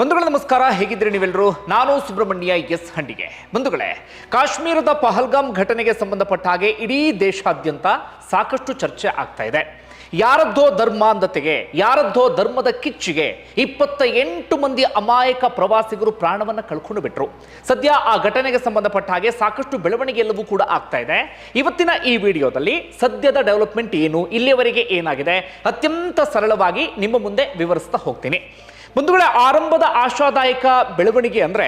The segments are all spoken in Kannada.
ಬಂಧುಗಳ, ನಮಸ್ಕಾರ. ಹೇಗಿದ್ದೀರಿ ನೀವೆಲ್ಲರೂ? ನಾನು ಸುಬ್ರಹ್ಮಣ್ಯ ಎಸ್ ಹಂಡಿಗೆ. ಬಂಧುಗಳೇ, ಕಾಶ್ಮೀರದ ಪಹಲ್ಗಾಮ್ ಘಟನೆಗೆ ಸಂಬಂಧಪಟ್ಟ ಹಾಗೆ ಇಡೀ ದೇಶಾದ್ಯಂತ ಸಾಕಷ್ಟು ಚರ್ಚೆ ಆಗ್ತಾ ಇದೆ. ಯಾರದ್ದೋ ಧರ್ಮಾಂಧತೆಗೆ ಯಾರದ್ದೋ ಧರ್ಮದ ಕಿಚ್ಚಿಗೆ ಇಪ್ಪತ್ತ ಎಂಟು ಮಂದಿ ಅಮಾಯಕ ಪ್ರವಾಸಿಗರು ಪ್ರಾಣವನ್ನು ಕಳ್ಕೊಂಡು ಬಿಟ್ರು. ಸದ್ಯ ಆ ಘಟನೆಗೆ ಸಂಬಂಧಪಟ್ಟ ಹಾಗೆ ಸಾಕಷ್ಟು ಬೆಳವಣಿಗೆ ಎಲ್ಲವೂ ಕೂಡ ಆಗ್ತಾ ಇದೆ. ಇವತ್ತಿನ ಈ ವಿಡಿಯೋದಲ್ಲಿ ಸದ್ಯದ ಡೆವಲಪ್ಮೆಂಟ್ ಏನು, ಇಲ್ಲಿಯವರೆಗೆ ಏನಾಗಿದೆ, ಅತ್ಯಂತ ಸರಳವಾಗಿ ನಿಮ್ಮ ಮುಂದೆ ವಿವರಿಸ್ತಾ ಹೋಗ್ತೀನಿ. ಬಂಧುಗಳೇ ಆರಂಭದ ಆಶಾದಾಯಕ ಬೆಳವಣಿಗೆ ಅಂದರೆ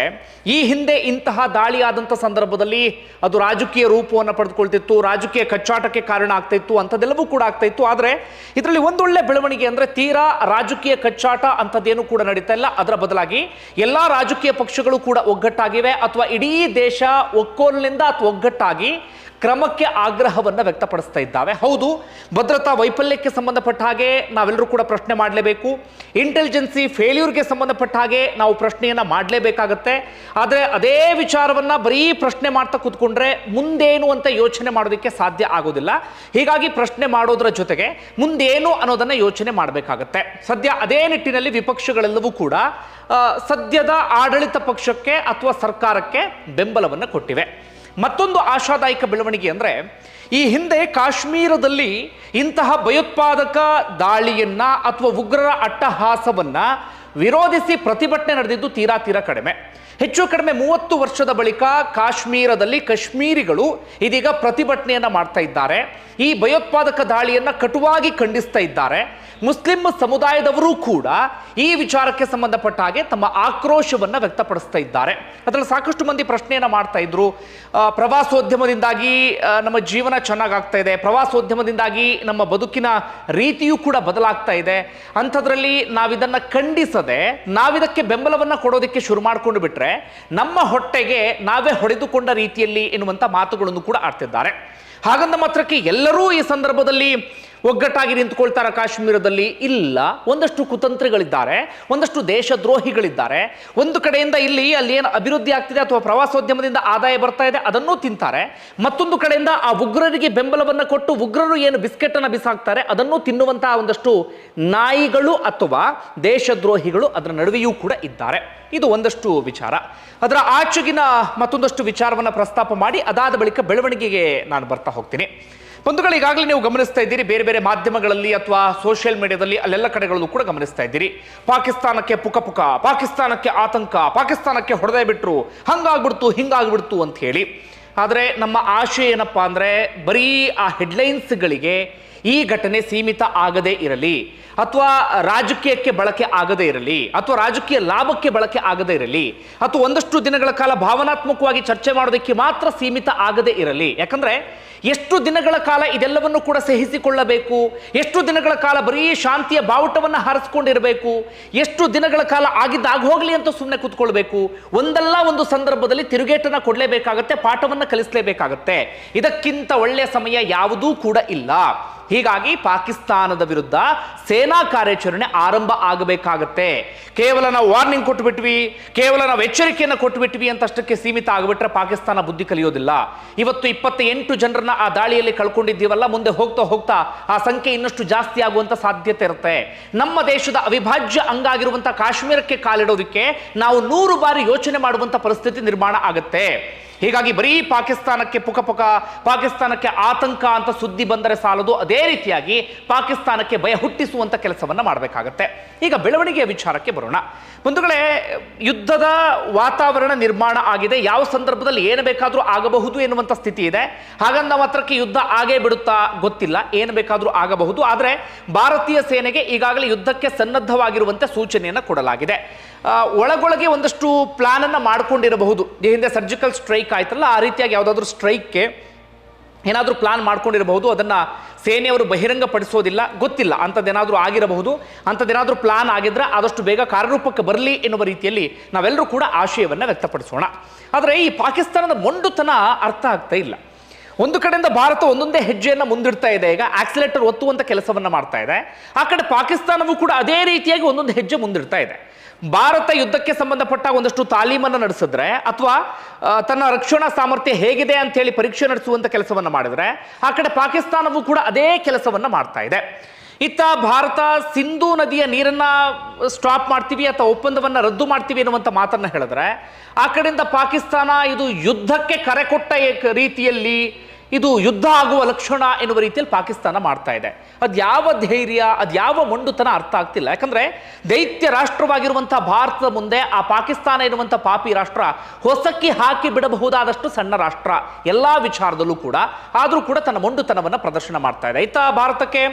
ಈ ಹಿಂದೆ ಇಂತಹ ದಾಳಿ ಆದಂಥ ಸಂದರ್ಭದಲ್ಲಿ ಅದು ರಾಜಕೀಯ ರೂಪವನ್ನು ಪಡೆದುಕೊಳ್ತಿತ್ತು, ರಾಜಕೀಯ ಕಚ್ಚಾಟಕ್ಕೆ ಕಾರಣ ಆಗ್ತಾ ಇತ್ತು ಅಂಥದ್ದೆಲ್ಲವೂ ಕೂಡ ಆಗ್ತಾ ಇತ್ತು ಆದರೆ ಇದರಲ್ಲಿ ಒಂದೊಳ್ಳೆ ಬೆಳವಣಿಗೆ ಅಂದರೆ ತೀರಾ ರಾಜಕೀಯ ಕಚ್ಚಾಟ ಅಂಥದ್ದೇನು ಕೂಡ ನಡೀತಾ ಇಲ್ಲ. ಅದರ ಬದಲಾಗಿ ಎಲ್ಲ ರಾಜಕೀಯ ಪಕ್ಷಗಳು ಕೂಡ ಒಗ್ಗಟ್ಟಾಗಿವೆ. ಅಥವಾ ಇಡೀ ದೇಶ ಒಕ್ಕೋಲಿನಿಂದ ಅಥವಾ ಒಗ್ಗಟ್ಟಾಗಿ ಕ್ರಮಕ್ಕೆ ಆಗ್ರಹವನ್ನು ವ್ಯಕ್ತಪಡಿಸ್ತಾ ಇದ್ದಾವೆ. ಹೌದು, ಭದ್ರತಾ ವೈಫಲ್ಯಕ್ಕೆ ಸಂಬಂಧಪಟ್ಟ ಹಾಗೆ ನಾವೆಲ್ಲರೂ ಕೂಡ ಪ್ರಶ್ನೆ ಮಾಡಲೇಬೇಕು. ಇಂಟೆಲಿಜೆನ್ಸಿ ಫೇಲ್ಯೂರ್ಗೆ ಸಂಬಂಧಪಟ್ಟ ಹಾಗೆ ನಾವು ಪ್ರಶ್ನೆಯನ್ನು ಮಾಡಲೇಬೇಕಾಗತ್ತೆ. ಆದರೆ ಅದೇ ವಿಚಾರವನ್ನು ಬರೀ ಪ್ರಶ್ನೆ ಮಾಡ್ತಾ ಕೂತ್ಕೊಂಡ್ರೆ ಮುಂದೇನು ಅಂತ ಯೋಚನೆ ಮಾಡೋದಕ್ಕೆ ಸಾಧ್ಯ ಆಗೋದಿಲ್ಲ. ಹೀಗಾಗಿ ಪ್ರಶ್ನೆ ಮಾಡೋದ್ರ ಜೊತೆಗೆ ಮುಂದೇನು ಅನ್ನೋದನ್ನು ಯೋಚನೆ ಮಾಡಬೇಕಾಗತ್ತೆ. ಸದ್ಯ ಅದೇ ನಿಟ್ಟಿನಲ್ಲಿ ವಿಪಕ್ಷಗಳೆಲ್ಲವೂ ಕೂಡ ಸದ್ಯದ ಆಡಳಿತ ಪಕ್ಷಕ್ಕೆ ಅಥವಾ ಸರ್ಕಾರಕ್ಕೆ ಬೆಂಬಲವನ್ನು ಕೊಟ್ಟಿವೆ. ಮತ್ತೊಂದು ಆಶಾದಾಯಕ ಬೆಳವಣಿಗೆ ಅಂದರೆ ಈ ಹಿಂದೆ ಕಾಶ್ಮೀರದಲ್ಲಿ ಇಂತಹ ಭಯೋತ್ಪಾದಕ ದಾಳಿಯನ್ನ ಅಥವಾ ಉಗ್ರರ ಅಟ್ಟಹಾಸವನ್ನ ವಿರೋಧಿಸಿ ಪ್ರತಿಭಟನೆ ನಡೆದಿದ್ದು ತೀರಾ ತೀರಾ ಕಡಿಮೆ. ಹೆಚ್ಚು ಕಡಿಮೆ ಮೂವತ್ತು ವರ್ಷದ ಬಳಿಕ ಕಾಶ್ಮೀರದಲ್ಲಿ ಕಾಶ್ಮೀರಿಗಳು ಇದೀಗ ಪ್ರತಿಭಟನೆಯನ್ನ ಮಾಡ್ತಾ ಇದ್ದಾರೆ. ಈ ಭಯೋತ್ಪಾದಕ ದಾಳಿಯನ್ನ ಕಟುವಾಗಿ ಖಂಡಿಸ್ತಾ ಇದ್ದಾರೆ. ಮುಸ್ಲಿಂ ಸಮುದಾಯದವರೂ ಕೂಡ ಈ ವಿಚಾರಕ್ಕೆ ಸಂಬಂಧಪಟ್ಟ ಹಾಗೆ ತಮ್ಮ ಆಕ್ರೋಶವನ್ನ ವ್ಯಕ್ತಪಡಿಸ್ತಾ ಇದ್ದಾರೆ. ಅದರಲ್ಲಿ ಸಾಕಷ್ಟು ಮಂದಿ ಪ್ರಶ್ನೆಯನ್ನ ಮಾಡ್ತಾ ಇದ್ರು. ಪ್ರವಾಸೋದ್ಯಮದಿಂದಾಗಿ ನಮ್ಮ ಜೀವನ ಚೆನ್ನಾಗಾಗ್ತಾ ಇದೆ. ಪ್ರವಾಸೋದ್ಯಮದಿಂದಾಗಿ ನಮ್ಮ ಬದುಕಿನ ರೀತಿಯೂ ಕೂಡ ಬದಲಾಗ್ತಾ ಇದೆ. ಅಂಥದ್ರಲ್ಲಿ ನಾವಿದನ್ನ ನಾವಿದಕ್ಕೆ ಬೆಂಬಲವನ್ನ ಕೊಡೋದಕ್ಕೆ ಶುರು ಮಾಡಿಕೊಂಡು ಬಿಟ್ರೆ ನಮ್ಮ ಹೊಟ್ಟೆಗೆ ನಾವೇ ಹೊಡೆದುಕೊಂಡ ರೀತಿಯಲ್ಲಿ ಎನ್ನುವಂಥ ಮಾತುಗಳನ್ನು ಕೂಡ ಆಡ್ತಿದ್ದಾರೆ. ಹಾಗಂದ ಮಾತ್ರಕ್ಕೆ ಎಲ್ಲರೂ ಈ ಸಂದರ್ಭದಲ್ಲಿ ಒಗ್ಗಟ್ಟಾಗಿ ನಿಂತ್ಕೊಳ್ತಾರ ಕಾಶ್ಮೀರದಲ್ಲಿ ಇಲ್ಲ. ಒಂದಷ್ಟು ಕುತಂತ್ರಿಗಳಿದ್ದಾರೆ, ಒಂದಷ್ಟು ದೇಶದ್ರೋಹಿಗಳಿದ್ದಾರೆ. ಒಂದು ಕಡೆಯಿಂದ ಇಲ್ಲಿ ಅಲ್ಲಿ ಏನು ಅಭಿವೃದ್ಧಿ ಆಗ್ತಿದೆ ಅಥವಾ ಪ್ರವಾಸೋದ್ಯಮದಿಂದ ಆದಾಯ ಬರ್ತಾ ಇದೆ, ಅದನ್ನೂ ತಿಂತಾರೆ. ಮತ್ತೊಂದು ಕಡೆಯಿಂದ ಆ ಉಗ್ರರಿಗೆ ಬೆಂಬಲವನ್ನು ಕೊಟ್ಟು ಉಗ್ರರು ಏನು ಬಿಸ್ಕೆಟ್ ಬಿಸಾಕ್ತಾರೆ, ಅದನ್ನು ತಿನ್ನುವಂತಹ ಒಂದಷ್ಟು ನಾಯಿಗಳು ಅಥವಾ ದೇಶದ್ರೋಹಿಗಳು ಅದರ ನಡುವೆಯೂ ಕೂಡ ಇದ್ದಾರೆ. ಇದು ಒಂದಷ್ಟು ವಿಚಾರ. ಅದರ ಆಚೆಗಿನ ಮತ್ತೊಂದಷ್ಟು ವಿಚಾರವನ್ನು ಪ್ರಸ್ತಾಪ ಮಾಡಿ, ಅದಾದ ಬಳಿಕ ಬೆಳವಣಿಗೆಗೆ ನಾನು ಬರ್ತಾ ಹೋಗ್ತೀನಿ. ಬಂಧುಗಳು, ಈಗಾಗಲೇ ನೀವು ಗಮನಿಸ್ತಾ ಇದ್ದೀರಿ, ಬೇರೆ ಬೇರೆ ಮಾಧ್ಯಮಗಳಲ್ಲಿ ಅಥವಾ ಸೋಷಿಯಲ್ ಮೀಡಿಯಾದಲ್ಲಿ ಅಲ್ಲೆಲ್ಲ ಕಡೆಗಳಲ್ಲೂ ಕೂಡ ಗಮನಿಸ್ತಾ ಇದ್ದೀರಿ. ಪಾಕಿಸ್ತಾನಕ್ಕೆ ಪುಕ ಪುಕ, ಪಾಕಿಸ್ತಾನಕ್ಕೆ ಆತಂಕ, ಪಾಕಿಸ್ತಾನಕ್ಕೆ ಹೊಡೆದೇ ಬಿಟ್ರು, ಹಂಗಾಗ್ಬಿಡ್ತು, ಹಿಂಗಾಗ್ಬಿಡ್ತು ಅಂತ ಹೇಳಿ. ಆದರೆ ನಮ್ಮ ಆಶಯ ಏನಪ್ಪಾ ಅಂದರೆ ಬರೀ ಆ ಹೆಡ್ಲೈನ್ಸ್ಗಳಿಗೆ ಈ ಘಟನೆ ಸೀಮಿತ ಆಗದೇ ಇರಲಿ, ಅಥವಾ ರಾಜಕೀಯಕ್ಕೆ ಬಳಕೆ ಆಗದೇ ಇರಲಿ, ಅಥವಾ ರಾಜಕೀಯ ಲಾಭಕ್ಕೆ ಬಳಕೆ ಆಗದೇ ಇರಲಿ, ಅಥವಾ ಒಂದಷ್ಟು ದಿನಗಳ ಕಾಲ ಭಾವನಾತ್ಮಕವಾಗಿ ಚರ್ಚೆ ಮಾಡೋದಕ್ಕೆ ಮಾತ್ರ ಸೀಮಿತ ಆಗದೇ ಇರಲಿ. ಯಾಕಂದ್ರೆ ಎಷ್ಟು ದಿನಗಳ ಕಾಲ ಇದೆಲ್ಲವನ್ನು ಕೂಡ ಸಹಿಸಿಕೊಳ್ಳಬೇಕು, ಎಷ್ಟು ದಿನಗಳ ಕಾಲ ಬರೀ ಶಾಂತಿಯ ಬಾವುಟವನ್ನು ಹಾರಿಸ್ಕೊಂಡಿರಬೇಕು, ಎಷ್ಟು ದಿನಗಳ ಕಾಲ ಆಗಿದ್ದಾಗ ಹೋಗ್ಲಿ ಅಂತ ಸುಮ್ಮನೆ ಕೂತ್ಕೊಳ್ಬೇಕು, ಒಂದಲ್ಲ ಒಂದು ಸಂದರ್ಭದಲ್ಲಿ ತಿರುಗೇಟನ ಕೊಡಲೇಬೇಕಾಗತ್ತೆ, ಪಾಠವನ್ನು ಕಲಿಸಲೇಬೇಕಾಗತ್ತೆ. ಇದಕ್ಕಿಂತ ಒಳ್ಳೆಯ ಸಮಯ ಯಾವುದೂ ಕೂಡ ಇಲ್ಲ. ಹೀಗಾಗಿ ಪಾಕಿಸ್ತಾನದ ವಿರುದ್ಧ ಸೇನಾ ಕಾರ್ಯಾಚರಣೆ ಆರಂಭ ಆಗಬೇಕಾಗತ್ತೆ. ಕೇವಲ ನಾವು ವಾರ್ನಿಂಗ್ ಕೊಟ್ಬಿಟ್ವಿ, ಕೇವಲ ನಾವು ಎಚ್ಚರಿಕೆಯನ್ನು ಕೊಟ್ಬಿಟ್ವಿ ಅಂತ ಅಷ್ಟಕ್ಕೆ ಸೀಮಿತ ಆಗಿಬಿಟ್ರೆ ಪಾಕಿಸ್ತಾನ ಬುದ್ಧಿ ಕಲಿಯೋದಿಲ್ಲ. ಇವತ್ತು ಇಪ್ಪತ್ತ ಎಂಟು ಜನರನ್ನ ಆ ದಾಳಿಯಲ್ಲಿ ಕಳ್ಕೊಂಡಿದ್ದೀವಲ್ಲ, ಮುಂದೆ ಹೋಗ್ತಾ ಹೋಗ್ತಾ ಆ ಸಂಖ್ಯೆ ಇನ್ನಷ್ಟು ಜಾಸ್ತಿ ಆಗುವಂತ ಸಾಧ್ಯತೆ ಇರುತ್ತೆ. ನಮ್ಮ ದೇಶದ ಅವಿಭಾಜ್ಯ ಅಂಗ ಆಗಿರುವಂತಹ ಕಾಶ್ಮೀರಕ್ಕೆ ಕಾಲಿಡೋದಕ್ಕೆ ನಾವು ನೂರು ಬಾರಿ ಯೋಚನೆ ಮಾಡುವಂತ ಪರಿಸ್ಥಿತಿ ನಿರ್ಮಾಣ ಆಗುತ್ತೆ. ಹೀಗಾಗಿ ಬರೀ ಪಾಕಿಸ್ತಾನಕ್ಕೆ ಪುಕಪುಕ ಪುಕ ಪಾಕಿಸ್ತಾನಕ್ಕೆ ಆತಂಕ ಅಂತ ಸುದ್ದಿ ಬಂದರೆ ಸಾಲದು. ಅದೇ ರೀತಿಯಾಗಿ ಪಾಕಿಸ್ತಾನಕ್ಕೆ ಭಯ ಹುಟ್ಟಿಸುವಂತ ಕೆಲಸವನ್ನ ಮಾಡಬೇಕಾಗತ್ತೆ. ಈಗ ಬೆಳವಣಿಗೆಯ ವಿಚಾರಕ್ಕೆ ಬರೋಣ. ಬಂಧುಗಳೇ, ಯುದ್ಧದ ವಾತಾವರಣ ನಿರ್ಮಾಣ ಆಗಿದೆ. ಯಾವ ಸಂದರ್ಭದಲ್ಲಿ ಏನು ಬೇಕಾದರೂ ಆಗಬಹುದು ಎನ್ನುವಂಥ ಸ್ಥಿತಿ ಇದೆ. ಹಾಗಂದ ಮಾತ್ರಕ್ಕೆ ಯುದ್ಧ ಆಗೇ ಬಿಡುತ್ತಾ ಗೊತ್ತಿಲ್ಲ. ಏನು ಬೇಕಾದರೂ ಆಗಬಹುದು. ಆದರೆ ಭಾರತೀಯ ಸೇನೆಗೆ ಈಗಾಗಲೇ ಯುದ್ಧಕ್ಕೆ ಸನ್ನದ್ಧವಾಗಿರುವಂತೆ ಸೂಚನೆಯನ್ನು ಕೊಡಲಾಗಿದೆ. ಒಳಗೊಳಗೆ ಒಂದಷ್ಟು ಪ್ಲಾನ್ ಅನ್ನ ಮಾಡ್ಕೊಂಡಿರಬಹುದು. ಈ ಹಿಂದೆ ಸರ್ಜಿಕಲ್ ಸ್ಟ್ರೈಕ್ ಆಯ್ತಲ್ಲ, ಆ ರೀತಿಯಾಗಿ ಯಾವುದಾದ್ರೂ ಸ್ಟ್ರೈಕ್ಗೆ ಏನಾದರೂ ಪ್ಲಾನ್ ಮಾಡ್ಕೊಂಡಿರಬಹುದು, ಅದನ್ನು ಸೇನೆಯವರು ಬಹಿರಂಗಪಡಿಸೋದಿಲ್ಲ, ಗೊತ್ತಿಲ್ಲ, ಅಂಥದ್ದೇನಾದರೂ ಆಗಿರಬಹುದು, ಅಂಥದ್ದೇನಾದರೂ ಪ್ಲಾನ್ ಆಗಿದ್ರೆ ಆದಷ್ಟು ಬೇಗ ಕಾರ್ಯರೂಪಕ್ಕೆ ಬರಲಿ ಎನ್ನುವ ರೀತಿಯಲ್ಲಿ ನಾವೆಲ್ಲರೂ ಕೂಡ ಆಶಯವನ್ನು ವ್ಯಕ್ತಪಡಿಸೋಣ. ಆದರೆ ಈ ಪಾಕಿಸ್ತಾನದ ಮೊಂಡುತನ ಅರ್ಥ ಆಗ್ತಾ ಇಲ್ಲ. ಒಂದು ಕಡೆಯಿಂದ ಭಾರತ ಒಂದೊಂದೇ ಹೆಜ್ಜೆಯನ್ನು ಮುಂದಿಡ್ತಾ ಇದೆ, ಈಗ ಆಕ್ಸಿಲೇಟರ್ ಒತ್ತುವಂಥ ಕೆಲಸವನ್ನು ಮಾಡ್ತಾ ಇದೆ. ಆ ಕಡೆ ಪಾಕಿಸ್ತಾನವೂ ಕೂಡ ಅದೇ ರೀತಿಯಾಗಿ ಒಂದೊಂದು ಹೆಜ್ಜೆ ಮುಂದಿಡ್ತಾ ಇದೆ. ಭಾರತ ಯುದ್ಧಕ್ಕೆ ಸಂಬಂಧಪಟ್ಟ ಒಂದಷ್ಟು ತಾಲೀಮನ್ನು ನಡೆಸಿದ್ರೆ ಅಥವಾ ತನ್ನ ರಕ್ಷಣಾ ಸಾಮರ್ಥ್ಯ ಹೇಗಿದೆ ಅಂತ ಹೇಳಿ ಪರೀಕ್ಷೆ ನಡೆಸುವಂತ ಕೆಲಸವನ್ನ ಮಾಡಿದ್ರೆ, ಆ ಕಡೆ ಪಾಕಿಸ್ತಾನವೂ ಕೂಡ ಅದೇ ಕೆಲಸವನ್ನ ಮಾಡ್ತಾ ಇದೆ. ಇತ್ತ ಭಾರತ ಸಿಂಧೂ ನದಿಯ ನೀರನ್ನ ಸ್ಟಾಪ್ ಮಾಡ್ತೀವಿ ಅಥವಾ ಒಪ್ಪಂದವನ್ನ ರದ್ದು ಮಾಡ್ತೀವಿ ಅನ್ನುವಂಥ ಮಾತನ್ನ ಹೇಳಿದ್ರೆ, ಆ ಕಡೆಯಿಂದ ಪಾಕಿಸ್ತಾನ ಇದು ಯುದ್ಧಕ್ಕೆ ಕರೆ ಕೊಟ್ಟ ರೀತಿಯಲ್ಲಿ ಇದು ಯುದ್ಧ ಆಗುವ ಲಕ್ಷಣ ಎನ್ನುವ ರೀತಿಯಲ್ಲಿ ಪಾಕಿಸ್ತಾನ ಮಾಡ್ತಾ ಇದೆ. ಅದು ಯಾವ ಧೈರ್ಯ, ಅದು ಯಾವ ಮೊಂಡುತನ ಅರ್ಥ ಆಗ್ತಿಲ್ಲ. ಯಾಕಂದ್ರೆ ದೈತ್ಯ ರಾಷ್ಟ್ರವಾಗಿರುವಂತಹ ಭಾರತದ ಮುಂದೆ ಆ ಪಾಕಿಸ್ತಾನ ಎನ್ನುವಂಥ ಪಾಪಿ ರಾಷ್ಟ್ರ ಹೊಸಕ್ಕಿ ಹಾಕಿ ಬಿಡಬಹುದಾದಷ್ಟು ಸಣ್ಣ ರಾಷ್ಟ್ರ ಎಲ್ಲಾ ವಿಚಾರದಲ್ಲೂ ಕೂಡ ಆದರೂ ಕೂಡ ತನ್ನ ಮೊಂಡುತನವನ್ನು ಪ್ರದರ್ಶನ ಮಾಡ್ತಾ ಇದೆ. ಇತ್ತ ಭಾರತಕ್ಕೆ?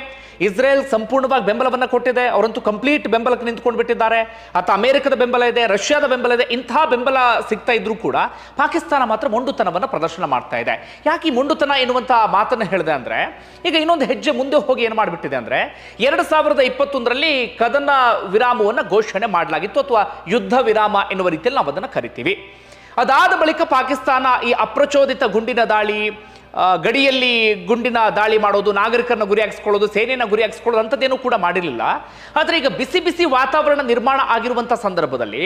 ಇಸ್ರೇಲ್ ಸಂಪೂರ್ಣವಾಗಿ ಬೆಂಬಲವನ್ನ ಕೊಟ್ಟಿದೆ. ಅವರಂತೂ ಕಂಪ್ಲೀಟ್ ಬೆಂಬಲಕ್ಕೆ ನಿಂತ್ಕೊಂಡು ಬಿಟ್ಟಿದ್ದಾರೆ. ಅಥವಾ ಅಮೆರಿಕದ ಬೆಂಬಲ ಇದೆ, ರಷ್ಯಾದ ಬೆಂಬಲ ಇದೆ, ಇಂತಹ ಬೆಂಬಲ ಸಿಗ್ತಾ ಇದ್ರೂ ಕೂಡ ಪಾಕಿಸ್ತಾನ ಮಾತ್ರ ಮೊಂಡುತನವನ್ನು ಪ್ರದರ್ಶನ ಮಾಡ್ತಾ ಇದೆ. ಯಾಕೆ ಈ ಎನ್ನುವಂತ ಮಾತನ್ನು ಹೇಳಿದೆ ಅಂದ್ರೆ, ಈಗ ಇನ್ನೊಂದು ಹೆಜ್ಜೆ ಮುಂದೆ ಹೋಗಿ ಏನು ಮಾಡಿಬಿಟ್ಟಿದೆ ಅಂದ್ರೆ, ಎರಡು ಸಾವಿರದ ಇಪ್ಪತ್ತೊಂದರಲ್ಲಿ ಕದನ ವಿರಾಮವನ್ನ ಘೋಷಣೆ ಮಾಡಲಾಗಿತ್ತು ಅಥವಾ ಯುದ್ಧ ವಿರಾಮ ಎನ್ನುವ ರೀತಿಯಲ್ಲಿ ನಾವು ಅದನ್ನು ಕರಿತೀವಿ. ಅದಾದ ಬಳಿಕ ಪಾಕಿಸ್ತಾನ ಈ ಅಪ್ರಚೋದಿತ ಗುಂಡಿನ ದಾಳಿ ಗಡಿಯಲ್ಲಿ ಗುಂಡಿನ ದಾಳಿ ಮಾಡೋದು, ನಾಗರಿಕರನ್ನ ಗುರಿಯಾಗಿಸ್ಕೊಳ್ಳೋದು ಸೇನೆಯನ್ನ ಗುರಿಯಾಗಿಸ್ಕೊಳ್ಳೋದು ಅಂಥದ್ದೇನೂ ಕೂಡ ಮಾಡಿರಲಿಲ್ಲ. ಆದರೆ ಈಗ ಬಿಸಿ ಬಿಸಿ ವಾತಾವರಣ ನಿರ್ಮಾಣ ಆಗಿರುವಂಥ ಸಂದರ್ಭದಲ್ಲಿ,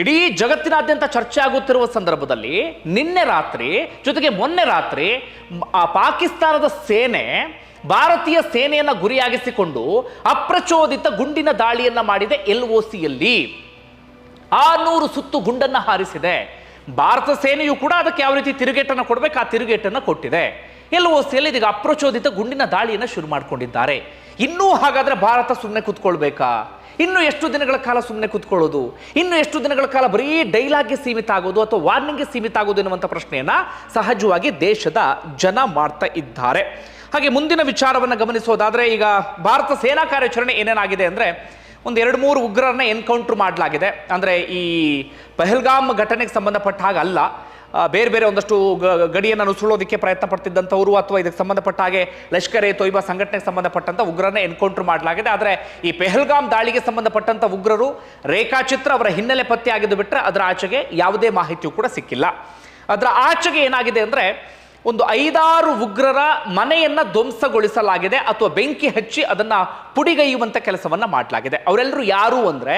ಇಡೀ ಜಗತ್ತಿನಾದ್ಯಂತ ಚರ್ಚೆ ಆಗುತ್ತಿರುವ ಸಂದರ್ಭದಲ್ಲಿ ನಿನ್ನೆ ರಾತ್ರಿ, ಜೊತೆಗೆ ಮೊನ್ನೆ ರಾತ್ರಿ ಆ ಪಾಕಿಸ್ತಾನದ ಸೇನೆ ಭಾರತೀಯ ಸೇನೆಯನ್ನ ಗುರಿಯಾಗಿಸಿಕೊಂಡು ಅಪ್ರಚೋದಿತ ಗುಂಡಿನ ದಾಳಿಯನ್ನ ಮಾಡಿದೆ ಎಲ್ ಒ ಸಿಯಲ್ಲಿ. ಆರ್ನೂರು ಸುತ್ತು ಗುಂಡನ್ನ ಹಾರಿಸಿದೆ. ಭಾರತ ಸೇನೆಯು ಕೂಡ ಅದಕ್ಕೆ ಯಾವ ರೀತಿ ತಿರುಗೇಟನ್ನು ಕೊಡಬೇಕು, ಆ ತಿರುಗೇಟನ್ನು ಕೊಟ್ಟಿದೆ. ಎಲ್ ಒ ಸಿಯಲ್ಲಿ ಇದೀಗ ಅಪ್ರಚೋದಿತ ಗುಂಡಿನ ದಾಳಿಯನ್ನು ಶುರು ಮಾಡಿಕೊಂಡಿದ್ದಾರೆ. ಇನ್ನೂ ಹಾಗಾದರೆ ಭಾರತ ಸುಮ್ಮನೆ ಕೂತ್ಕೊಳ್ಬೇಕಾ? ಇನ್ನು ಎಷ್ಟು ದಿನಗಳ ಕಾಲ ಸುಮ್ಮನೆ ಕೂತ್ಕೊಳ್ಳೋದು? ಇನ್ನು ಎಷ್ಟು ದಿನಗಳ ಕಾಲ ಬರೀ ಡೈಲಾಗ್ಗೆ ಸೀಮಿತ ಆಗೋದು ಅಥವಾ ವಾರ್ನಿಂಗ್ಗೆ ಸೀಮಿತ ಆಗೋದು ಎನ್ನುವಂಥ ಪ್ರಶ್ನೆಯನ್ನು ಸಹಜವಾಗಿ ದೇಶದ ಜನ ಮಾಡ್ತಾ ಇದ್ದಾರೆ. ಹಾಗೆ ಮುಂದಿನ ವಿಚಾರವನ್ನು ಗಮನಿಸೋದಾದರೆ ಈಗ ಭಾರತ ಸೇನಾ ಕಾರ್ಯಾಚರಣೆ ಏನೇನಾಗಿದೆ ಅಂದರೆ ಒಂದು ಎರಡು ಮೂರು ಉಗ್ರರನ್ನ ಎನ್ಕೌಂಟರ್ ಮಾಡಲಾಗಿದೆ. ಅಂದರೆ ಈ ಪಹಲ್ಗಾಮ್ ಘಟನೆಗೆ ಸಂಬಂಧಪಟ್ಟ ಹಾಗೆ ಅಲ್ಲ. ಬೇರೆ ಬೇರೆ ಒಂದಷ್ಟು ಗಡಿಯನ್ನು ನುಸುಳೋದಕ್ಕೆ ಪ್ರಯತ್ನ ಪಡ್ತಿದ್ದಂಥವರು ಅಥವಾ ಇದಕ್ಕೆ ಸಂಬಂಧಪಟ್ಟ ಹಾಗೆ ಲಷ್ಕರ್ ಎ ತೊಯ್ಬಾ ಸಂಘಟನೆಗೆ ಸಂಬಂಧಪಟ್ಟಂಥ ಉಗ್ರರನ್ನ ಎನ್ಕೌಂಟರ್ ಮಾಡಲಾಗಿದೆ. ಆದರೆ ಈ ಪೆಹಲ್ಗಾಮ್ ದಾಳಿಗೆ ಸಂಬಂಧಪಟ್ಟಂಥ ಉಗ್ರರು ರೇಖಾಚಿತ್ರ ಅವರ ಹಿನ್ನೆಲೆ ಪತ್ತೆ ಆಗಿದ್ದು ಬಿಟ್ಟರೆ ಅದರ ಆಚೆಗೆ ಯಾವುದೇ ಮಾಹಿತಿಯೂ ಕೂಡ ಸಿಕ್ಕಿಲ್ಲ. ಅದರ ಆಚೆಗೆ ಏನಾಗಿದೆ ಅಂದರೆ ಒಂದು ಐದಾರು ಉಗ್ರರ ಮನೆಯನ್ನ ಧ್ವಂಸಗೊಳಿಸಲಾಗಿದೆ ಅಥವಾ ಬೆಂಕಿ ಹಚ್ಚಿ ಅದನ್ನ ಪುಡಿಗೈಯುವಂಥ ಕೆಲಸವನ್ನ ಮಾಡಲಾಗಿದೆ. ಅವರೆಲ್ಲರೂ ಯಾರು ಅಂದ್ರೆ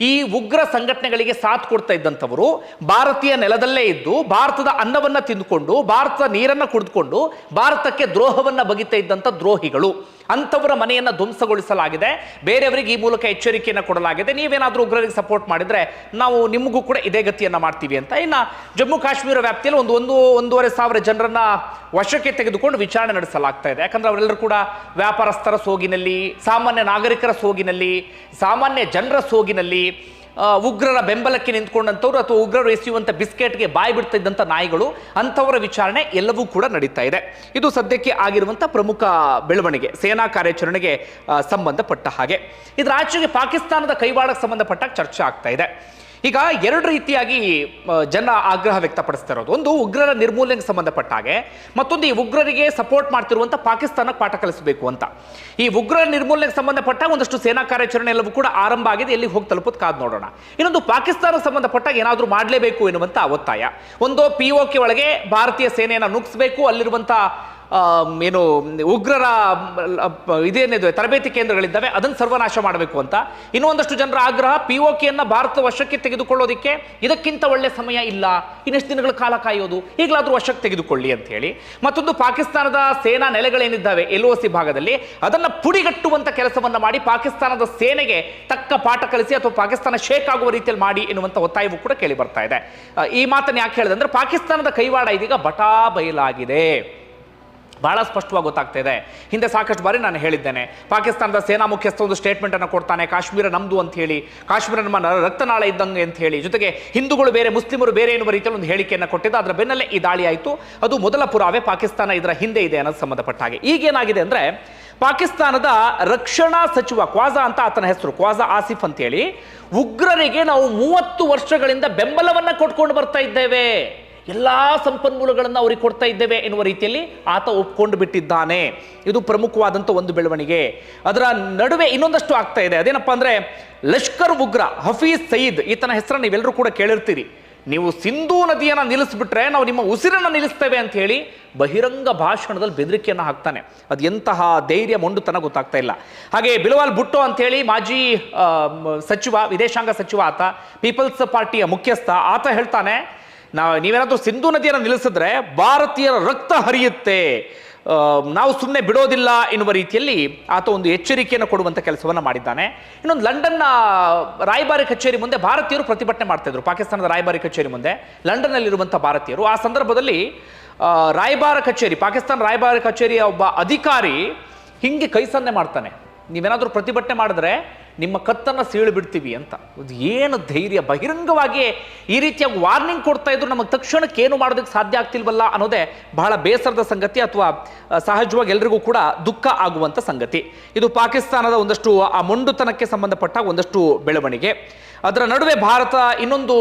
ಈ ಉಗ್ರ ಸಂಘಟನೆಗಳಿಗೆ ಸಾಥ್ ಕೊಡ್ತಾ ಇದ್ದಂಥವರು, ಭಾರತೀಯ ನೆಲದಲ್ಲೇ ಇದ್ದು ಭಾರತದ ಅನ್ನವನ್ನ ತಿಂದುಕೊಂಡು, ಭಾರತದ ನೀರನ್ನ ಕುಡಿದುಕೊಂಡು, ಭಾರತಕ್ಕೆ ದ್ರೋಹವನ್ನ ಬಗಿತಾ ಇದ್ದಂಥ ದ್ರೋಹಿಗಳು. ಅಂಥವರ ಮನೆಯನ್ನು ಧ್ವಂಸಗೊಳಿಸಲಾಗಿದೆ. ಬೇರೆಯವರಿಗೆ ಈ ಮೂಲಕ ಎಚ್ಚರಿಕೆಯನ್ನು ಕೊಡಲಾಗಿದೆ. ನೀವೇನಾದರೂ ಉಗ್ರರಿಗೆ ಸಪೋರ್ಟ್ ಮಾಡಿದರೆ ನಾವು ನಿಮಗೂ ಕೂಡ ಇದೇ ಗತಿಯನ್ನು ಮಾಡ್ತೀವಿ ಅಂತ. ಇನ್ನು ಜಮ್ಮು ಕಾಶ್ಮೀರ ವ್ಯಾಪ್ತಿಯಲ್ಲಿ ಒಂದು ಒಂದು ಒಂದೂವರೆ ಸಾವಿರ ಜನರನ್ನ ವಶಕ್ಕೆ ತೆಗೆದುಕೊಂಡು ವಿಚಾರಣೆ ನಡೆಸಲಾಗ್ತಾ ಇದೆ. ಯಾಕಂದ್ರೆ ಅವರೆಲ್ಲರೂ ಕೂಡ ವ್ಯಾಪಾರಸ್ಥರ ಸೋಗಿನಲ್ಲಿ, ಸಾಮಾನ್ಯ ನಾಗರಿಕರ ಸೋಗಿನಲ್ಲಿ, ಸಾಮಾನ್ಯ ಜನರ ಸೋಗಿನಲ್ಲಿ ಉಗ್ರರ ಬೆಂಬಲಕ್ಕೆ ನಿಂತ್ಕೊಂಡಂಥವ್ರು ಅಥವಾ ಉಗ್ರರು ಎಸೆಯುವಂಥ ಬಿಸ್ಕೆಟ್ಗೆ ಬಾಯಿ ಬಿಡ್ತಾ ಇದ್ದಂಥ ನಾಯಿಗಳು, ಅಂಥವರ ವಿಚಾರಣೆ ಎಲ್ಲವೂ ಕೂಡ ನಡೀತಾ ಇದೆ. ಇದು ಸದ್ಯಕ್ಕೆ ಆಗಿರುವಂಥ ಪ್ರಮುಖ ಬೆಳವಣಿಗೆ, ಸೇನಾ ಕಾರ್ಯಾಚರಣೆಗೆ ಸಂಬಂಧಪಟ್ಟ ಹಾಗೆ. ಇದರ ಆಚೆಗೆ ಪಾಕಿಸ್ತಾನದ ಕೈವಾಡಕ್ಕೆ ಸಂಬಂಧಪಟ್ಟ ಚರ್ಚೆ ಆಗ್ತಾ ಇದೆ. ಈಗ ಎರಡು ರೀತಿಯಾಗಿ ಜನ ಆಗ್ರಹ ವ್ಯಕ್ತಪಡಿಸ್ತಾ ಇರೋದು ಒಂದು ಉಗ್ರರ ನಿರ್ಮೂಲನೆಗೆ ಸಂಬಂಧಪಟ್ಟ ಹಾಗೆ, ಮತ್ತೊಂದು ಈ ಉಗ್ರರಿಗೆ ಸಪೋರ್ಟ್ ಮಾಡ್ತಿರುವಂಥ ಪಾಕಿಸ್ತಾನಕ್ಕೆ ಪಾಠ ಕಲಿಸಬೇಕು ಅಂತ. ಈ ಉಗ್ರರ ನಿರ್ಮೂಲನೆಗೆ ಸಂಬಂಧಪಟ್ಟ ಒಂದಷ್ಟು ಸೇನಾ ಕಾರ್ಯಾಚರಣೆ ಎಲ್ಲವೂ ಕೂಡ ಆರಂಭ ಆಗಿದೆ ಎಲ್ಲಿ ಹೋಗಿ ತಲುಪೋದು ಕಾದು ನೋಡೋಣ. ಇನ್ನೊಂದು ಪಾಕಿಸ್ತಾನಕ್ಕೆ ಸಂಬಂಧಪಟ್ಟ ಏನಾದರೂ ಮಾಡಲೇಬೇಕು ಎನ್ನುವಂಥ ಒತ್ತಾಯ. ಒಂದು ಪಿ ಒಳಗೆ ಭಾರತೀಯ ಸೇನೆಯನ್ನು ನುಗ್ಸಬೇಕು ಅಲ್ಲಿರುವಂಥ ಏನು, ಉಗ್ರರ ಇದೇನಿದೆ ತರಬೇತಿ ಕೇಂದ್ರಗಳಿದ್ದಾವೆ ಅದನ್ನು ಸರ್ವನಾಶ ಮಾಡಬೇಕು ಅಂತ. ಇನ್ನೊಂದಷ್ಟು ಜನರ ಆಗ್ರಹ ಪಿ ಒ ಕೆಯನ್ನು ಭಾರತ ವಶಕ್ಕೆ ತೆಗೆದುಕೊಳ್ಳೋದಕ್ಕೆ ಇದಕ್ಕಿಂತ ಒಳ್ಳೆ ಸಮಯ ಇಲ್ಲ. ಇನ್ನಷ್ಟು ದಿನಗಳ ಕಾಲ ಕಾಯೋದು? ಈಗಲಾದರೂ ವಶಕ್ಕೆ ತೆಗೆದುಕೊಳ್ಳಿ ಅಂತ ಹೇಳಿ. ಮತ್ತೊಂದು ಪಾಕಿಸ್ತಾನದ ಸೇನಾ ನೆಲೆಗಳೇನಿದ್ದಾವೆ, ಎಲ್ ಒ ಸಿ ಭಾಗದಲ್ಲಿ, ಅದನ್ನು ಪುಡಿಗಟ್ಟುವಂಥ ಕೆಲಸವನ್ನ ಮಾಡಿ ಪಾಕಿಸ್ತಾನದ ಸೇನೆಗೆ ತಕ್ಕ ಪಾಠ ಕಲಿಸಿ ಅಥವಾ ಪಾಕಿಸ್ತಾನ ಶೇಕ್ ಆಗುವ ರೀತಿಯಲ್ಲಿ ಮಾಡಿ ಎನ್ನುವಂಥ ಒತ್ತಾಯವೂ ಕೂಡ ಕೇಳಿ ಬರ್ತಾ ಇದೆ. ಈ ಮಾತನ್ನು ಯಾಕೆ ಹೇಳಿದೆ ಅಂದ್ರೆ ಪಾಕಿಸ್ತಾನದ ಕೈವಾಡ ಇದೀಗ ಬಟಾ ಬಯಲಾಗಿದೆ ಬಹಳ ಸ್ಪಷ್ಟವಾಗಿ ಗೊತ್ತಾಗ್ತಾ ಇದೆ ಹಿಂದೆ ಸಾಕಷ್ಟು ಬಾರಿ ನಾನು ಹೇಳಿದ್ದೇನೆ. ಪಾಕಿಸ್ತಾನದ ಸೇನಾ ಮುಖ್ಯಸ್ಥ ಒಂದು ಸ್ಟೇಟ್ಮೆಂಟ್ ಅನ್ನು ಕೊಡ್ತಾನೆ, ಕಾಶ್ಮೀರ ನಮ್ದು ಅಂತ ಹೇಳಿ, ಕಾಶ್ಮೀರ ನಮ್ಮ ರಕ್ತನಾಳ ಇದ್ದಂಗೆ ಅಂತ ಹೇಳಿ. ಜೊತೆಗೆ ಹಿಂದೂಗಳು ಬೇರೆ, ಮುಸ್ಲಿಮರು ಬೇರೆ ಎನ್ನುವ ರೀತಿಯಲ್ಲಿ ಒಂದು ಹೇಳಿಕೆಯನ್ನು ಕೊಟ್ಟಿದ್ದ. ಅದರ ಬೆನ್ನಲ್ಲೇ ಈ ದಾಳಿ ಆಯಿತು. ಅದು ಮೊದಲ ಪುರಾವೆ ಪಾಕಿಸ್ತಾನ ಇದರ ಹಿಂದೆ ಇದೆ ಅನ್ನೋದು ಸಂಬಂಧಪಟ್ಟ ಹಾಗೆ. ಈಗೇನಾಗಿದೆ ಅಂದರೆ, ಪಾಕಿಸ್ತಾನದ ರಕ್ಷಣಾ ಸಚಿವ ಕ್ವಾಜಾ ಅಂತ ಆತನ ಹೆಸರು, ಕ್ವಾಜಾ ಆಸಿಫ್ ಅಂತೇಳಿ ಉಗ್ರರಿಗೆ ನಾವು ಮೂವತ್ತು ವರ್ಷಗಳಿಂದ ಬೆಂಬಲವನ್ನು ಕೊಟ್ಕೊಂಡು ಬರ್ತಾ ಇದ್ದೇವೆ. ಎಲ್ಲಾ ಸಂಪನ್ಮೂಲಗಳನ್ನು ಅವರಿಗೆ ಕೊಡ್ತಾ ಇದ್ದೇವೆ ಎನ್ನುವ ರೀತಿಯಲ್ಲಿ ಆತ ಒಪ್ಕೊಂಡು ಬಿಟ್ಟಿದ್ದಾನೆ. ಇದು ಪ್ರಮುಖವಾದಂಥ ಒಂದು ಬೆಳವಣಿಗೆ. ಅದರ ನಡುವೆ ಇನ್ನೊಂದಷ್ಟು ಆಗ್ತಾ ಇದೆ. ಅದೇನಪ್ಪ ಅಂದರೆ, ಲಷ್ಕರ್ ಉಗ್ರ ಹಫೀಜ್ ಸಯೀದ್, ಈತನ ಹೆಸರನ್ನು ನೀವೆಲ್ಲರೂ ಕೂಡ ಕೇಳಿರ್ತೀರಿ. ನೀವು ಸಿಂಧೂ ನದಿಯನ್ನು ನಿಲ್ಲಿಸ್ಬಿಟ್ರೆ ನಾವು ನಿಮ್ಮ ಉಸಿರನ್ನು ನಿಲ್ಲಿಸ್ತೇವೆ ಅಂತ ಹೇಳಿ ಬಹಿರಂಗ ಭಾಷಣದಲ್ಲಿ ಬೆದರಿಕೆಯನ್ನು ಹಾಕ್ತಾನೆ. ಅದು ಎಂತಹ ಧೈರ್ಯ ಮೊಂಡುತನ ಗೊತ್ತಾಗ್ತಾ ಇಲ್ಲ. ಹಾಗೆ ಬಿಲವಾಲ್ ಬುಟ್ಟೋ ಅಂತ ಹೇಳಿ ಮಾಜಿ ಸಚಿವ, ವಿದೇಶಾಂಗ ಸಚಿವ ಆತ, ಪೀಪಲ್ಸ್ ಪಾರ್ಟಿಯ ಮುಖ್ಯಸ್ಥ, ಆತ ಹೇಳ್ತಾನೆ ನಾವು ನೀವೇನಾದರೂ ಸಿಂಧೂ ನದಿಯನ್ನು ನಿಲ್ಲಿಸಿದ್ರೆ ಭಾರತೀಯರ ರಕ್ತ ಹರಿಯುತ್ತೆ. ನಾವು ಸುಮ್ಮನೆ ಬಿಡೋದಿಲ್ಲ ಎನ್ನುವ ರೀತಿಯಲ್ಲಿ ಆತ ಒಂದು ಎಚ್ಚರಿಕೆಯನ್ನು ಕೊಡುವಂಥ ಕೆಲಸವನ್ನು ಮಾಡಿದ್ದಾನೆ. ಇನ್ನೊಂದು ಲಂಡನ್ನ ರಾಯಭಾರಿ ಕಚೇರಿ ಮುಂದೆ ಭಾರತೀಯರು ಪ್ರತಿಭಟನೆ ಮಾಡ್ತಾ ಇದ್ರು. ಪಾಕಿಸ್ತಾನದ ರಾಯಭಾರಿ ಕಚೇರಿ ಮುಂದೆ ಲಂಡನ್ನಲ್ಲಿರುವಂಥ ಭಾರತೀಯರು. ಆ ಸಂದರ್ಭದಲ್ಲಿ ರಾಯಭಾರ ಕಚೇರಿ, ಪಾಕಿಸ್ತಾನ ರಾಯಭಾರ ಕಚೇರಿಯ ಒಬ್ಬ ಅಧಿಕಾರಿ ಹಿಂಗೆ ಕೈ ಸನ್ನೆ ಮಾಡ್ತಾನೆ. ನೀವೇನಾದರೂ ಪ್ರತಿಭಟನೆ ಮಾಡಿದ್ರೆ ನಿಮ್ಮ ಕತ್ತನ್ನು ಸೀಳು ಬಿಡ್ತೀವಿ ಅಂತ. ಅದು ಏನು ಧೈರ್ಯ? ಬಹಿರಂಗವಾಗಿ ಈ ರೀತಿಯಾಗಿ ವಾರ್ನಿಂಗ್ ಕೊಡ್ತಾ ಇದ್ರು ನಮಗೆ ತಕ್ಷಣಕ್ಕೆ ಏನು ಮಾಡೋದಕ್ಕೆ ಸಾಧ್ಯ ಆಗ್ತಿಲ್ವಲ್ಲ ಅನ್ನೋದೇ ಬಹಳ ಬೇಸರದ ಸಂಗತಿ ಅಥವಾ ಸಹಜವಾಗಿ ಎಲ್ರಿಗೂ ಕೂಡ ದುಃಖ ಆಗುವಂಥ ಸಂಗತಿ. ಇದು ಪಾಕಿಸ್ತಾನದ ಒಂದಷ್ಟು ಆ ಮೊಂಡುತನಕ್ಕೆ ಸಂಬಂಧಪಟ್ಟ ಒಂದಷ್ಟು ಬೆಳವಣಿಗೆ. ಅದರ ನಡುವೆ ಭಾರತ ಇನ್ನೊಂದು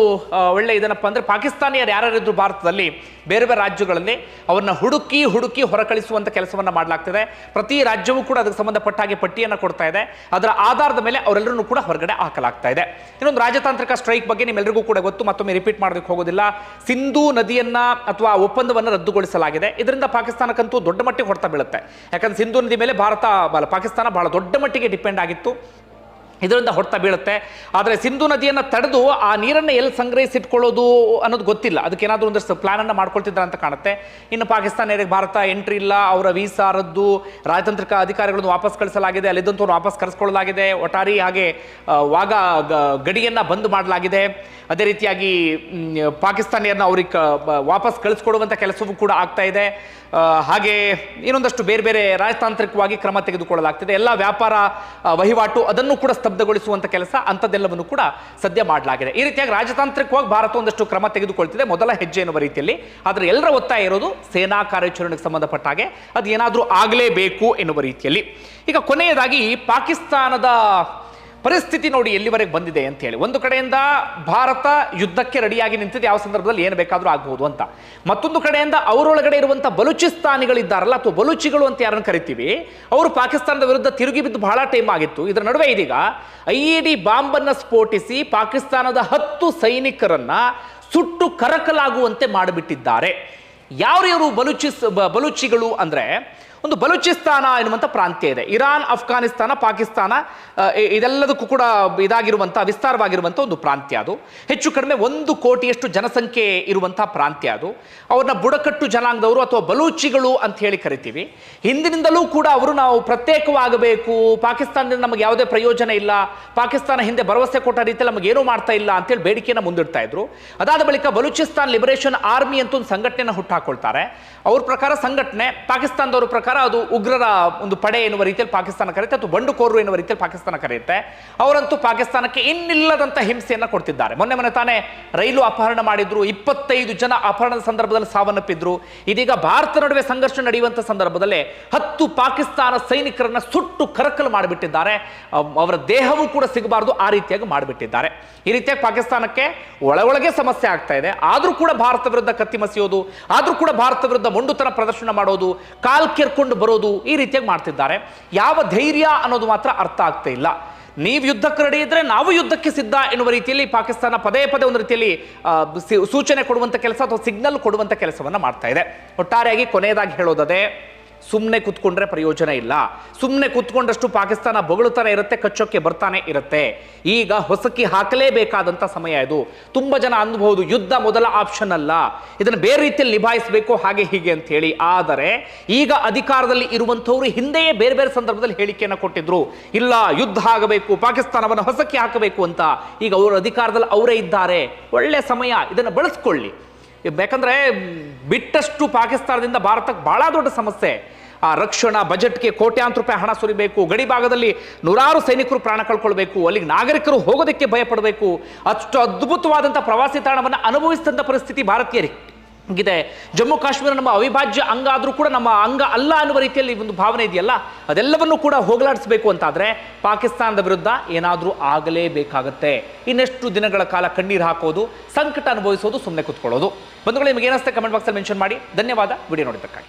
ಒಳ್ಳೆ ಇದನ್ನಪ್ಪ ಅಂದರೆ ಪಾಕಿಸ್ತಾನಿಯರು ಯಾರ್ಯಾರಿದ್ರು ಭಾರತದಲ್ಲಿ ಬೇರೆ ಬೇರೆ ರಾಜ್ಯಗಳಲ್ಲಿ ಅವ್ರನ್ನ ಹುಡುಕಿ ಹುಡುಕಿ ಹೊರಕಳಿಸುವಂಥ ಕೆಲಸವನ್ನು ಮಾಡಲಾಗ್ತಿದೆ. ಪ್ರತಿ ರಾಜ್ಯವೂ ಕೂಡ ಅದಕ್ಕೆ ಸಂಬಂಧಪಟ್ಟ ಹಾಗೆ ಪಟ್ಟಿಯನ್ನು ಕೊಡ್ತಾ ಇದೆ. ಅದರ ಆಧಾರದ ಮೇಲೆ ಅವರೆಲ್ಲರನ್ನೂ ಕೂಡ ಹೊರಗಡೆ ಹಾಕಲಾಗ್ತಾ ಇದೆ. ಇನ್ನೊಂದು ರಾಜತಾಂತ್ರಿಕ ಸ್ಟ್ರೈಕ್ ಬಗ್ಗೆ ನಿಮ್ಮೆಲ್ಲರಿಗೂ ಕೂಡ ಗೊತ್ತು, ಮತ್ತೊಮ್ಮೆ ರಿಪೀಟ್ ಮಾಡೋದಕ್ಕೆ ಹೋಗೋದಿಲ್ಲ. ಸಿಂಧೂ ನದಿಯನ್ನ ಅಥವಾ ಒಪ್ಪಂದವನ್ನು ರದ್ದುಗೊಳಿಸಲಾಗಿದೆ. ಇದರಿಂದ ಪಾಕಿಸ್ತಾನಕ್ಕಂತೂ ದೊಡ್ಡ ಮಟ್ಟಿಗೆ ಹೊಡೆತ ಬೀಳುತ್ತೆ. ಯಾಕಂದ್ರೆ ಸಿಂಧೂ ನದಿ ಮೇಲೆ ಭಾರತ ಪಾಕಿಸ್ತಾನ ಬಹಳ ದೊಡ್ಡ ಮಟ್ಟಿಗೆ ಡಿಪೆಂಡ್ ಆಗಿತ್ತು. ಇದರಿಂದ ಹೊಡ್ತಾ ಬೀಳುತ್ತೆ. ಆದರೆ ಸಿಂಧು ನದಿಯನ್ನು ತಡೆದು ಆ ನೀರನ್ನು ಎಲ್ಲಿ ಸಂಗ್ರಹಿಸಿಟ್ಕೊಳ್ಳೋದು ಅನ್ನೋದು ಗೊತ್ತಿಲ್ಲ. ಅದಕ್ಕೆ ಏನಾದರೂ ಒಂದಷ್ಟು ಪ್ಲಾನನ್ನು ಮಾಡ್ಕೊಳ್ತಿದ್ದಾರೆ ಅಂತ ಕಾಣುತ್ತೆ. ಇನ್ನು ಪಾಕಿಸ್ತಾನಿಯರಿಗೆ ಭಾರತ ಎಂಟ್ರಿ ಇಲ್ಲ, ಅವರ ವೀಸಾ ರದ್ದು, ರಾಜತಾಂತ್ರಿಕ ಅಧಿಕಾರಿಗಳನ್ನು ವಾಪಸ್ ಕಳಿಸಲಾಗಿದೆ ಅಲ್ಲಿದ್ದಂಥವ್ರು ವಾಪಸ್ ಕರೆಸ್ಕೊಳ್ಳಲಾಗಿದೆ. ಒಟ್ಟಾರಿ ಹಾಗೆ ವಾಗ ಗಡಿಯನ್ನು ಬಂದ್ ಮಾಡಲಾಗಿದೆ. ಅದೇ ರೀತಿಯಾಗಿ ಪಾಕಿಸ್ತಾನಿಯರನ್ನ ಅವ್ರಿಗೆ ವಾಪಸ್ ಕಳಿಸ್ಕೊಡುವಂಥ ಕೆಲಸವೂ ಕೂಡ ಆಗ್ತಾ ಇದೆ. ಹಾಗೆ ಇನ್ನೊಂದಷ್ಟು ಬೇರೆ ಬೇರೆ ರಾಜತಾಂತ್ರಿಕವಾಗಿ ಕ್ರಮ ತೆಗೆದುಕೊಳ್ಳಲಾಗ್ತಿದೆ. ಎಲ್ಲ ವ್ಯಾಪಾರ ವಹಿವಾಟು ಅದನ್ನು ಕೂಡ ಸ್ತಬ್ಧಗೊಳಿಸುವಂಥ ಕೆಲಸ ಅಂಥದ್ದೆಲ್ಲವನ್ನು ಕೂಡ ಸದ್ಯ ಮಾಡಲಾಗಿದೆ. ಈ ರೀತಿಯಾಗಿ ರಾಜತಾಂತ್ರಿಕವಾಗಿ ಭಾರತ ಒಂದಷ್ಟು ಕ್ರಮ ತೆಗೆದುಕೊಳ್ತಿದೆ. ಮೊದಲ ಹೆಜ್ಜೆ ಎನ್ನುವ ರೀತಿಯಲ್ಲಿ. ಆದರೆ ಎಲ್ಲರ ಒತ್ತಾಯ ಇರೋದು ಸೇನಾ ಕಾರ್ಯಾಚರಣೆಗೆ ಸಂಬಂಧಪಟ್ಟ ಹಾಗೆ ಅದು ಏನಾದರೂ ಆಗಲೇಬೇಕು ಎನ್ನುವ ರೀತಿಯಲ್ಲಿ. ಈಗ ಕೊನೆಯದಾಗಿ ಪಾಕಿಸ್ತಾನದ ಪರಿಸ್ಥಿತಿ ನೋಡಿ ಎಲ್ಲಿವರೆಗೆ ಬಂದಿದೆ ಅಂತ ಹೇಳಿ. ಒಂದು ಕಡೆಯಿಂದ ಭಾರತ ಯುದ್ಧಕ್ಕೆ ರೆಡಿಯಾಗಿ ನಿಂತಿದೆ. ಯಾವ ಸಂದರ್ಭದಲ್ಲಿ ಏನು ಬೇಕಾದರೂ ಆಗ್ಬೋದು ಅಂತ. ಮತ್ತೊಂದು ಕಡೆಯಿಂದ ಅವರೊಳಗಡೆ ಇರುವಂಥ ಬಲೂಚಿಸ್ತಾನಿಗಳಿದ್ದಾರಲ್ಲ, ಅಥವಾ ಬಲೂಚಿಗಳು ಅಂತ ಯಾರನ್ನು ಕರಿತೀವಿ, ಅವರು ಪಾಕಿಸ್ತಾನದ ವಿರುದ್ಧ ತಿರುಗಿ ಬಿದ್ದು ಬಹಳ ಟೈಮ್ ಆಗಿತ್ತು. ಇದರ ನಡುವೆ ಇದೀಗ ಐ ಇ ಡಿ ಬಾಂಬನ್ನು ಸ್ಫೋಟಿಸಿ ಪಾಕಿಸ್ತಾನದ ಹತ್ತು ಸೈನಿಕರನ್ನ ಸುಟ್ಟು ಕರಕಲಾಗುವಂತೆ ಮಾಡಿಬಿಟ್ಟಿದ್ದಾರೆ. ಯಾರು ಇವರು ಬಲೂಚಿಸ್ ಬಲೂಚಿಗಳು ಅಂದ್ರೆ ಒಂದು ಬಲೂಚಿಸ್ತಾನ ಎನ್ನುವಂಥ ಪ್ರಾಂತ್ಯ ಇದೆ. ಇರಾನ್ ಅಫ್ಘಾನಿಸ್ತಾನ ಪಾಕಿಸ್ತಾನ ಇದೆಲ್ಲದಕ್ಕೂ ಕೂಡ ಇದಾಗಿರುವಂಥ ವಿಸ್ತಾರವಾಗಿರುವಂಥ ಒಂದು ಪ್ರಾಂತ್ಯ ಅದು. ಹೆಚ್ಚು ಕಡಿಮೆ ಒಂದು ಕೋಟಿಯಷ್ಟು ಜನಸಂಖ್ಯೆ ಇರುವಂಥ ಪ್ರಾಂತ್ಯ ಅದು. ಅವ್ರನ್ನ ಬುಡಕಟ್ಟು ಜನಾಂಗದವರು ಅಥವಾ ಬಲೂಚಿಗಳು ಅಂತ ಹೇಳಿ ಕರಿತೀವಿ. ಹಿಂದಿನಿಂದಲೂ ಕೂಡ ಅವರು ನಾವು ಪ್ರತ್ಯೇಕವಾಗಬೇಕು. ಪಾಕಿಸ್ತಾನದಿಂದ ನಮಗೆ ಯಾವುದೇ ಪ್ರಯೋಜನ ಇಲ್ಲ. ಪಾಕಿಸ್ತಾನ ಹಿಂದೆ ಭರವಸೆ ಕೊಟ್ಟ ರೀತಿಯಲ್ಲಿ ನಮಗೆ ಏನೂ ಮಾಡ್ತಾ ಇಲ್ಲ ಅಂತೇಳಿ ಬೇಡಿಕೆಯನ್ನು ಮುಂದಿಡ್ತಾ ಇದ್ರು. ಅದಾದ ಬಳಿಕ ಬಲೂಚಿಸ್ತಾನ್ ಲಿಬರೇಷನ್ ಆರ್ಮಿ ಅಂತ ಒಂದು ಸಂಘಟನೆಯನ್ನು ಹುಟ್ಟಾಕೊಳ್ತಾರೆ ಅವ್ರ ಪ್ರಕಾರ ಸಂಘಟನೆ, ಪಾಕಿಸ್ತಾನದವ್ರ ಪ್ರಕಾರ ಅದು ಉಗ್ರರ ಒಂದು ಪಡೆ ಎನ್ನುವ ರೀತಿಯಲ್ಲಿ ಪಾಕಿಸ್ತಾನ ಕರೆಯುತ್ತೆ ಅಥವಾ ಬಂಡುಕೋರರು ಎನ್ನುವ ರೀತಿಯಲ್ಲಿ ಪಾಕಿಸ್ತಾನ ಕರೆಯುತ್ತೆ. ಅವರಂತೂ ಪಾಕಿಸ್ತಾನಕ್ಕೆ ಇನ್ನಿಲ್ಲದಂತ ಹಿಂಸೆಯನ್ನು ಕೊಡ್ತಿದ್ದಾರೆ. ಮೊನ್ನೆ ಮೊನ್ನೆ ತಾನೇ ರೈಲು ಅಪಹರಣ ಮಾಡಿದ್ರು, ಇಪ್ಪತ್ತೈದು ಜನ ಅಪಹರಣದ ಸಂದರ್ಭದಲ್ಲಿ ಸಾವನ್ನಪ್ಪಿದ್ರು. ಇದೀಗ ಭಾರತ ನಡುವೆ ಸಂಘರ್ಷ ನಡೆಯುವಂತ ಸಂದರ್ಭದಲ್ಲೇ ಹತ್ತು ಪಾಕಿಸ್ತಾನ ಸೈನಿಕರನ್ನ ಸುಟ್ಟು ಕರಕಲು ಮಾಡಿಬಿಟ್ಟಿದ್ದಾರೆ. ಅವ್- ಅವರ ದೇಹವೂ ಕೂಡ ಸಿಗಬಾರದು, ಆ ರೀತಿಯಾಗಿ ಮಾಡಿಬಿಟ್ಟಿದ್ದಾರೆ. ಈ ರೀತಿಯಾಗಿ ಪಾಕಿಸ್ತಾನಕ್ಕೆ ಒಳ ಒಳಗೆ ಸಮಸ್ಯೆ ಆಗ್ತಾ ಇದೆ. ಆದರೂ ಕೂಡ ಭಾರತ ವಿರುದ್ಧ ಕತ್ತಿ ಮಸಿಯೋದು ಆದ್ರೂ ಕೂಡ ಭಾರತ ವಿರುದ್ಧ ಮೊಂಡುತನ ಪ್ರದರ್ಶನ ಮಾಡೋದು, ಕಾಲ್ ಕೆರ್ಕೊಂಡು ಬರೋದು ಈ ರೀತಿಯಾಗಿ ಮಾಡ್ತಿದ್ದಾರೆ. ಯಾವ ಧೈರ್ಯ ಅನ್ನೋದು ಮಾತ್ರ ಅರ್ಥ ಆಗ್ತಾ ಇಲ್ಲ. ನೀವು ಯುದ್ಧಕ್ಕೆ ರೆಡಿ ಇದ್ರೆ ನಾವು ಯುದ್ಧಕ್ಕೆ ಸಿದ್ಧ ಎನ್ನುವ ರೀತಿಯಲ್ಲಿ ಪಾಕಿಸ್ತಾನ ಪದೇ ಪದೇ ಒಂದು ರೀತಿಯಲ್ಲಿ ಸೂಚನೆ ಕೊಡುವಂಥ ಕೆಲಸ ಅಥವಾ ಸಿಗ್ನಲ್ ಕೊಡುವಂಥ ಕೆಲಸವನ್ನು ಮಾಡ್ತಾ ಇದೆ. ಒಟ್ಟಾರೆಯಾಗಿ ಕೊನೆಯದಾಗಿ ಹೇಳೋದದೇ ಸುಮ್ಮನೆ ಕುತ್ಕೊಂಡ್ರೆ ಪ್ರಯೋಜನ ಇಲ್ಲ. ಸುಮ್ಮನೆ ಕುತ್ಕೊಂಡಷ್ಟು ಪಾಕಿಸ್ತಾನ ಬೊಗಳುತ್ತಾನೆ ಇರುತ್ತೆ, ಕಚ್ಚೋಕ್ಕೆ ಬರ್ತಾನೆ ಇರುತ್ತೆ. ಈಗ ಹೊಸಕಿ ಹಾಕಲೇಬೇಕಾದಂಥ ಸಮಯ ಇದು. ತುಂಬ ಜನ ಅನ್ಬಹುದು, ಯುದ್ಧ ಮೊದಲ ಆಪ್ಷನ್ ಅಲ್ಲ. ಇದನ್ನು ಬೇರೆ ರೀತಿಯಲ್ಲಿ ನಿಭಾಯಿಸಬೇಕು, ಹಾಗೆ ಹೀಗೆ ಅಂತ ಹೇಳಿ. ಆದರೆ ಈಗ ಅಧಿಕಾರದಲ್ಲಿ ಇರುವಂಥವರು ಹಿಂದೆಯೇ ಬೇರೆ ಬೇರೆ ಸಂದರ್ಭದಲ್ಲಿ ಹೇಳಿಕೆಯನ್ನು ಕೊಟ್ಟಿದ್ರು. ಇಲ್ಲ, ಯುದ್ಧ ಆಗಬೇಕು, ಪಾಕಿಸ್ತಾನವನ್ನು ಹೊಸಕಿ ಹಾಕಬೇಕು ಅಂತ. ಈಗ ಅವರು ಅಧಿಕಾರದಲ್ಲಿ ಅವರೇ ಇದ್ದಾರೆ. ಒಳ್ಳೆ ಸಮಯ, ಇದನ್ನು ಬಳಸ್ಕೊಳ್ಳಿ. ಯಾಕಂದ್ರೆ ಬಿಟ್ಟಷ್ಟು ಪಾಕಿಸ್ತಾನದಿಂದ ಭಾರತಕ್ಕೆ ಬಹಳ ದೊಡ್ಡ ಸಮಸ್ಯೆ. ಆ ರಕ್ಷಣಾ ಬಜೆಟ್ಗೆ ಕೋಟ್ಯಾಂತರ ರೂಪಾಯಿ ಹಣ ಸುರಿಬೇಕು, ಗಡಿ ಭಾಗದಲ್ಲಿ ನೂರಾರು ಸೈನಿಕರು ಪ್ರಾಣ ಕಳ್ಕೊಳ್ಬೇಕು, ಅಲ್ಲಿಗೆ ನಾಗರಿಕರು ಹೋಗೋದಕ್ಕೆ ಭಯ ಪಡಬೇಕು ಅಷ್ಟು ಅದ್ಭುತವಾದಂಥ ಪ್ರವಾಸಿ ತಾಣವನ್ನು ಅನುಭವಿಸಿದಂಥ ಪರಿಸ್ಥಿತಿ ಭಾರತೀಯರಿಗೆ. ಇದೆ ಜಮ್ಮು ಕಾಶ್ಮೀರ ನಮ್ಮ ಅವಿಭಾಜ್ಯ ಅಂಗ ಆದರೂ ಕೂಡ ನಮ್ಮ ಅಂಗ ಅಲ್ಲ ಅನ್ನುವ ರೀತಿಯಲ್ಲಿ ಒಂದು ಭಾವನೆ ಇದೆಯಲ್ಲ? ಅದೆಲ್ಲವನ್ನು ಕೂಡ ಹೋಗಲಾಡಿಸಬೇಕು ಅಂತಾದರೆ ಪಾಕಿಸ್ತಾನದ ವಿರುದ್ಧ ಏನಾದರೂ ಆಗಲೇಬೇಕಾಗತ್ತೆ. ಇನ್ನೆಷ್ಟು ದಿನಗಳ ಕಾಲ ಕಣ್ಣೀರು ಹಾಕೋದು, ಸಂಕಟ ಅನುಭವಿಸೋದು ಸುಮ್ಮನೆ ಕುತ್ಕೊಳ್ಳೋದು. ಬಂಧುಗಳು, ನಿಮಗೆ ಏನಿಸ್ತೆ ಕಮೆಂಟ್ ಬಾಕ್ಸಲ್ಲಿ ಮೆನ್ಷನ್ ಮಾಡಿ. ಧನ್ಯವಾದ. ವಿಡಿಯೋ ನೋಡಿದ್ದಕ್ಕಾಗಿ.